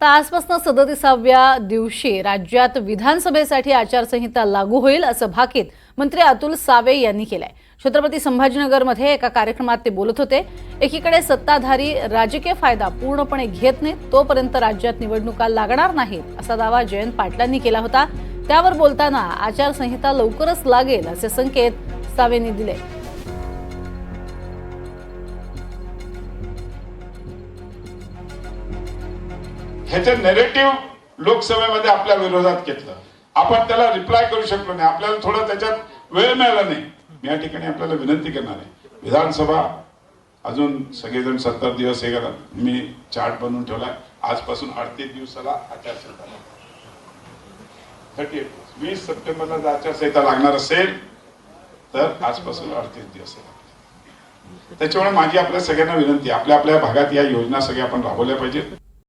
तर आजपासून सदतीसाव्या दिवशी राज्यात विधानसभेसाठी आचारसंहिता लागू होईल असं भाकीत मंत्री अतुल सावे यांनी केलंय. छत्रपती संभाजीनगरमध्ये एका कार्यक्रमात ते बोलत होते एकीकडे सत्ताधारी राजकीय फायदा पूर्णपणे घेत नाहीत तोपर्यंत राज्यात निवडणुका लागणार नाहीत असा दावा जयंत पाटलांनी केला होता. त्यावर बोलताना आचारसंहिता लवकरच लागेल असे संकेत सावेंनी दिले. ह्याचं नेरेटिव्ह लोकसभेमध्ये आपल्या विरोधात घेतलं. आपण त्याला रिप्लाय करू शकलो नाही. आपल्याला थोडं त्याच्यात वेळ मिळाला नाही. मी या ठिकाणी आपल्याला विनंती करणार आहे. विधानसभा अजून सगळेजण सत्तर दिवस हे करा मी चार्ट बनवून ठेवलाय. आजपासून अडतीस दिवसाला आचारसंहिता थर्टी वीस सप्टेंबरला जर आचारसंहिता लागणार असेल तर आजपासून अडतीस दिवस त्याच्यामुळे माझी आपल्या सगळ्यांना विनंती आपल्या आपल्या भागात या योजना सगळ्या आपण राबवल्या पाहिजेत.